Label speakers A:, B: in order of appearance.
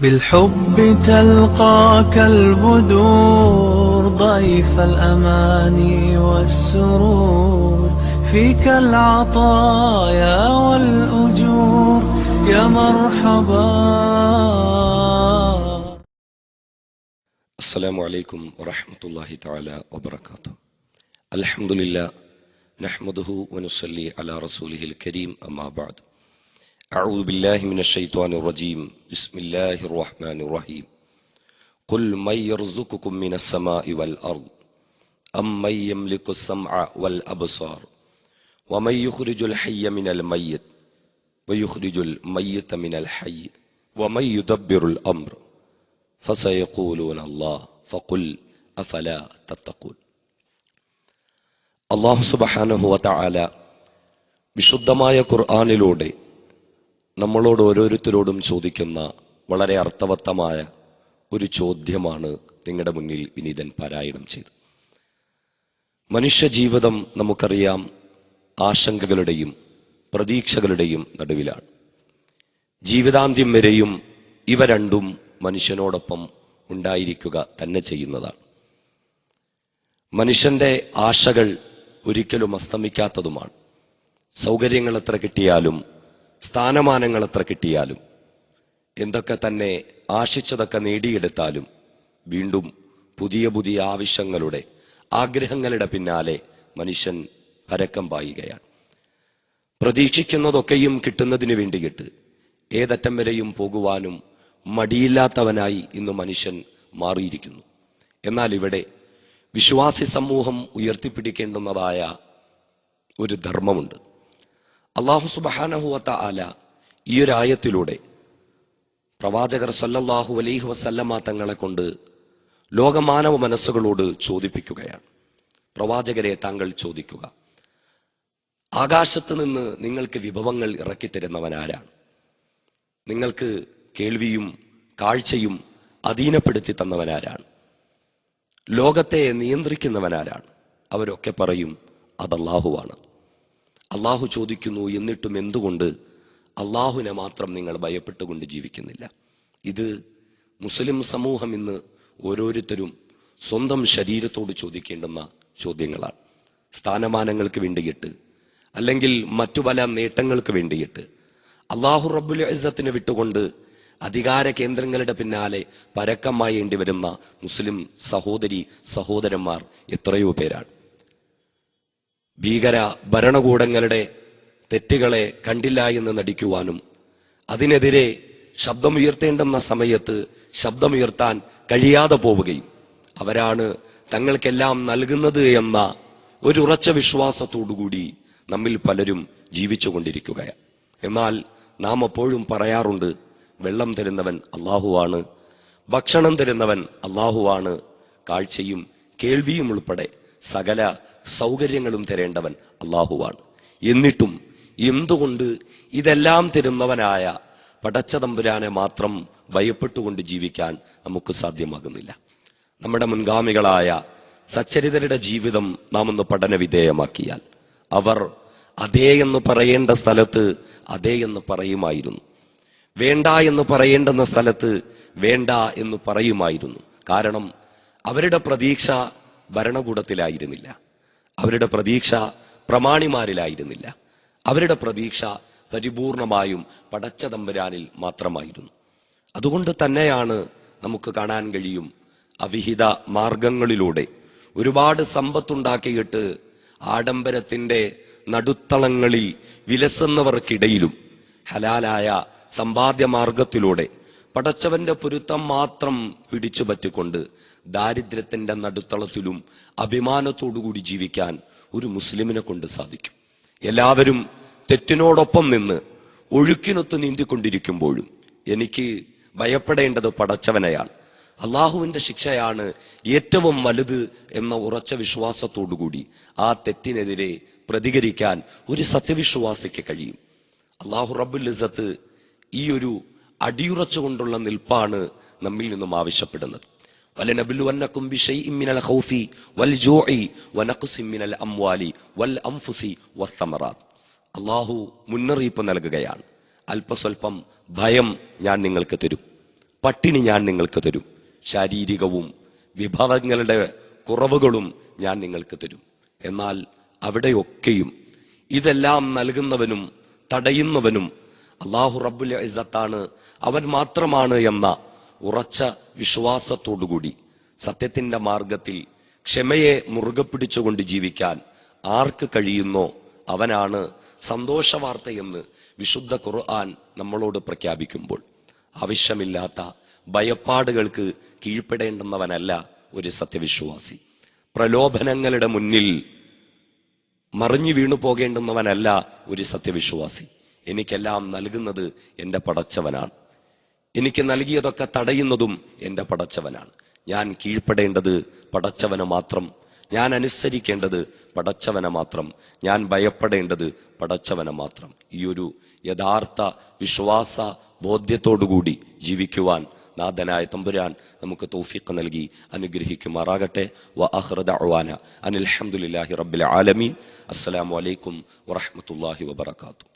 A: بالحب تلقاك البدور ضيف الأماني والسرور فيك العطايا والأجور يا مرحبا.
B: السلام عليكم ورحمة الله تعالى وبركاته. الحمد لله نحمده ونصلي على رسوله الكريم أما بعد. أعوذ بالله من الشيطان الرجيم بسم الله الرحمن الرحيم قل من يرزقكم من السماء والأرض أم من يملك السمع والأبصار ومن يخرج الحي من الميت ويخرج الميت من الحي ومن يدبر الأمر فسيقولون الله فقل أفلا تتقون അള്ളാഹു സുബഹാനഹുവ തആല വിശുദ്ധമായ ഖുർആാനിലൂടെ നമ്മളോട് ഓരോരുത്തരോടും ചോദിക്കുന്ന വളരെ അർത്ഥവത്തമായ ഒരു ചോദ്യമാണ് നിങ്ങളുടെ മുന്നിൽ വിനീതൻ പാരായണം ചെയ്തു മനുഷ്യജീവിതം നമുക്കറിയാം ആശങ്കകളുടെയും പ്രതീക്ഷകളുടെയും നടുവിലാണ്. ജീവിതാന്ത്യം വരെയും ഇവ രണ്ടും മനുഷ്യനോടൊപ്പം ഉണ്ടായിരിക്കുക തന്നെ ചെയ്യുന്നതാണ്. മനുഷ്യന്റെ ആശകൾ ഒരിക്കലും അസ്തമിക്കാത്തതുമാണ്. സൗകര്യങ്ങൾ എത്ര കിട്ടിയാലും സ്ഥാനമാനങ്ങൾ എത്ര കിട്ടിയാലും എന്തൊക്കെ തന്നെ ആശിച്ചതൊക്കെ നേടിയെടുത്താലും വീണ്ടും പുതിയ പുതിയ ആവശ്യങ്ങളുടെ ആഗ്രഹങ്ങളുടെ പിന്നാലെ മനുഷ്യൻ പരക്കം പായുകയാണ്. പ്രതീക്ഷിക്കുന്നതൊക്കെയും കിട്ടുന്നതിന് വേണ്ടിയിട്ട് ഏതറ്റം വരെയും പോകുവാനും മടിയില്ലാത്തവനായി ഇന്ന് മനുഷ്യൻ മാറിയിരിക്കുന്നു. എന്നാൽ ഇവിടെ വിശ്വാസി സമൂഹം ഉയർത്തിപ്പിടിക്കേണ്ടുന്നതായ ഒരു ധർമ്മമുണ്ട്. അള്ളാഹു സുബഹാനഹുവത്ത ആല ഈ ഒരു ആയത്തിലൂടെ പ്രവാചകർ സല്ലല്ലാഹു അലൈഹി വസല്ലമ തങ്ങളെ കൊണ്ട് ലോകമാനവ മനസ്സുകളോട് ചോദിപ്പിക്കുകയാണ്. പ്രവാചകരെ താങ്കൾ ചോദിക്കുക. ആകാശത്ത് നിന്ന് നിങ്ങൾക്ക് വിഭവങ്ങൾ ഇറക്കിത്തരുന്നവനാരാണ് നിങ്ങൾക്ക് കേൾവിയും കാഴ്ചയും അധീനപ്പെടുത്തി തന്നവനാരാണ് ലോകത്തെ നിയന്ത്രിക്കുന്നവനാരാണ് അവരൊക്കെ പറയും അത് അള്ളാഹുവാണ് അള്ളാഹു ചോദിക്കുന്നു എന്നിട്ടും എന്തുകൊണ്ട്? അള്ളാഹുവിനെ മാത്രം നിങ്ങൾ ഭയപ്പെട്ടുകൊണ്ട് ജീവിക്കുന്നില്ല. ഇത് മുസ്ലിം സമൂഹം ഇന്ന് ഓരോരുത്തരും സ്വന്തം ശരീരത്തോട് ചോദിക്കേണ്ടുന്ന ചോദ്യങ്ങളാണ്. സ്ഥാനമാനങ്ങൾക്ക് വേണ്ടിയിട്ട് അല്ലെങ്കിൽ മറ്റു പല നേട്ടങ്ങൾക്ക് വേണ്ടിയിട്ട്. അള്ളാഹു റബ്ബുൽ ഇസ്സത്തിന് വിട്ടുകൊണ്ട് അധികാര കേന്ദ്രങ്ങളുടെ പിന്നാലെ പരക്കമായേണ്ടി വരുന്ന മുസ്ലിം സഹോദരി സഹോദരന്മാർ എത്രയോ പേരാണ്. ഭീകര ഭരണകൂടങ്ങളുടെ തെറ്റുകളെ കണ്ടില്ല എന്ന് നടിക്കുവാനും അതിനെതിരെ ശബ്ദമുയർത്തേണ്ടുന്ന സമയത്ത് ശബ്ദമുയർത്താൻ കഴിയാതെ പോവുകയും അവരാണ് തങ്ങൾക്കെല്ലാം നൽകുന്നത് എന്ന ഒരു ഉറച്ച വിശ്വാസത്തോടുകൂടി നമ്മിൽ പലരും ജീവിച്ചു കൊണ്ടിരിക്കുകയാണ്. എന്നാൽ നാം എപ്പോഴും പറയാറുണ്ട് വെള്ളം തരുന്നവൻ അള്ളാഹുവാണ് ഭക്ഷണം തരുന്നവൻ അള്ളാഹുവാണ് കാഴ്ചയും കേൾവിയും ഉൾപ്പെടെ സകല സൗകര്യങ്ങളും തരേണ്ടവൻ അള്ളാഹുവാണ്. എന്നിട്ടും എന്തുകൊണ്ട് ഇതെല്ലാം തരുന്നവനായ പടച്ച തമ്പുരാനെ മാത്രം ഭയപ്പെട്ടുകൊണ്ട് ജീവിക്കാൻ നമുക്ക് സാധ്യമാകുന്നില്ല? നമ്മുടെ മുൻഗാമികളായ സച്ചരിതരുടെ ജീവിതം നാം ഒന്ന് പഠന വിധേയമാക്കിയാൽ അവർ അതേ എന്ന് പറയേണ്ട സ്ഥലത്ത് അതേ എന്ന് പറയുമായിരുന്നു. വേണ്ട എന്ന് പറയേണ്ടുന്ന സ്ഥലത്ത് വേണ്ട എന്ന് പറയുമായിരുന്നു. കാരണം അവരുടെ പ്രതീക്ഷ ഭരണകൂടത്തിലായിരുന്നില്ല. അവരുടെ പ്രതീക്ഷ പ്രമാണിമാരിലായിരുന്നില്ല. അവരുടെ പ്രതീക്ഷ പരിപൂർണമായും പടച്ച തമ്പുരാനിൽ മാത്രമായിരുന്നു. അതുകൊണ്ട് തന്നെയാണ് നമുക്ക് കാണാൻ കഴിയും അവിഹിത മാർഗങ്ങളിലൂടെ ഒരുപാട് സമ്പത്തുണ്ടാക്കിയിട്ട് ആഡംബരത്തിന്റെ നടുത്തളങ്ങളിൽ വിലസുന്നവർക്കിടയിലും ഹലാലായ സമ്പാദ്യ മാർഗത്തിലൂടെ പടച്ചവന്റെ പൊരുത്തം മാത്രം പിടിച്ചു പറ്റിക്കൊണ്ട് ദാരിദ്ര്യത്തിന്റെ നടുത്തളത്തിലും അഭിമാനത്തോടുകൂടി ജീവിക്കാൻ ഒരു മുസ്ലിമിനെ കൊണ്ട് സാധിക്കും. എല്ലാവരും തെറ്റിനോടൊപ്പം നിന്ന് ഒഴുക്കിനൊത്ത് നീന്തിക്കൊണ്ടിരിക്കുമ്പോഴും എനിക്ക് ഭയപ്പെടേണ്ടത് പടച്ചവനെയാണ്. അള്ളാഹുവിന്റെ ശിക്ഷയാണ് ഏറ്റവും വലുത് എന്ന ഉറച്ച വിശ്വാസത്തോടുകൂടി ആ തെറ്റിനെതിരെ പ്രതികരിക്കാൻ ഒരു സത്യവിശ്വാസിക്ക് കഴിയും. അള്ളാഹു റബ്ബുൽ ഇസത്ത് ഈ ഒരു അടിയുറച്ചുകൊണ്ടുള്ള നിൽപ്പാണ് നമ്മിൽ നിന്നും ആവശ്യപ്പെടുന്നത്. വലനബിലുവന്നക്കും ബിശൈഇൻ മിനൽ ഖൗഫി വൽ ونقص من വൽ അൻഫുസി വസ്സമറാത്ത് അള്ളാഹു മുന്നറിയിപ്പ് നൽകുകയാണ്. അല്പസ്വല്പം ഭയം ഞാൻ നിങ്ങൾക്ക് തരും. പട്ടിണി ഞാൻ നിങ്ങൾക്ക് തരും. ശാരീരികവും വിഭവങ്ങളുടെ കുറവുകളും ഞാൻ നിങ്ങൾക്ക് തരും. എന്നാൽ അവിടെയൊക്കെയും ഇതെല്ലാം നൽകുന്നവനും തടയുന്നവനും അള്ളാഹു റബ്ബുൽ ഇസത്താണ് അവൻ മാത്രമാണ് എന്ന ഉറച്ച വിശ്വാസത്തോടുകൂടി സത്യത്തിന്റെ മാർഗത്തിൽ ക്ഷമയെ മുറുകെ പിടിച്ചുകൊണ്ട് ജീവിക്കാൻ ആർക്ക് കഴിയുന്നോ അവനാണ് സന്തോഷവാർത്തയെന്ന് വിശുദ്ധ ഖുർആൻ നമ്മളോട് പ്രഖ്യാപിക്കുമ്പോൾ. ആവശ്യമില്ലാത്ത ഭയപ്പാടുകൾക്ക് കീഴ്പ്പെടേണ്ടുന്നവനല്ല ഒരു സത്യവിശ്വാസി. പ്രലോഭനങ്ങളുടെ മുന്നിൽ മറിഞ്ഞു വീണു പോകേണ്ടുന്നവനല്ല ഒരു സത്യവിശ്വാസി. എനിക്കെല്ലാം നൽകുന്നത് എന്റെ പടച്ചവനാണ്. എനിക്ക് നൽകിയതൊക്കെ തടയുന്നതും എന്റെ പടച്ചവനാണ്. ഞാൻ കീഴ്പ്പെടേണ്ടത് പടച്ചവന് മാത്രം. ഞാൻ അനുസരിക്കേണ്ടത് പടച്ചവനെ മാത്രം. ഞാൻ ഭയപ്പെടേണ്ടത് പടച്ചവനെ മാത്രം. ഈ ഒരു യഥാർത്ഥ വിശ്വാസ ബോധ്യത്തോടുകൂടി ജീവിക്കുവാൻ നാഥനായ തമ്പുരാൻ നമുക്ക് തൗഫീഖ് നൽകി അനുഗ്രഹിക്കുമാറാകട്ടെ. വ അഹ്റദഅവാന അനിൽ അനിൽഹമുല്ലാഹി റബ്ബിൽ ആലമീൻ. അസ്സലാമു അലൈക്കും വറഹ്മത്തുള്ളാഹി വബറകാതുഹു.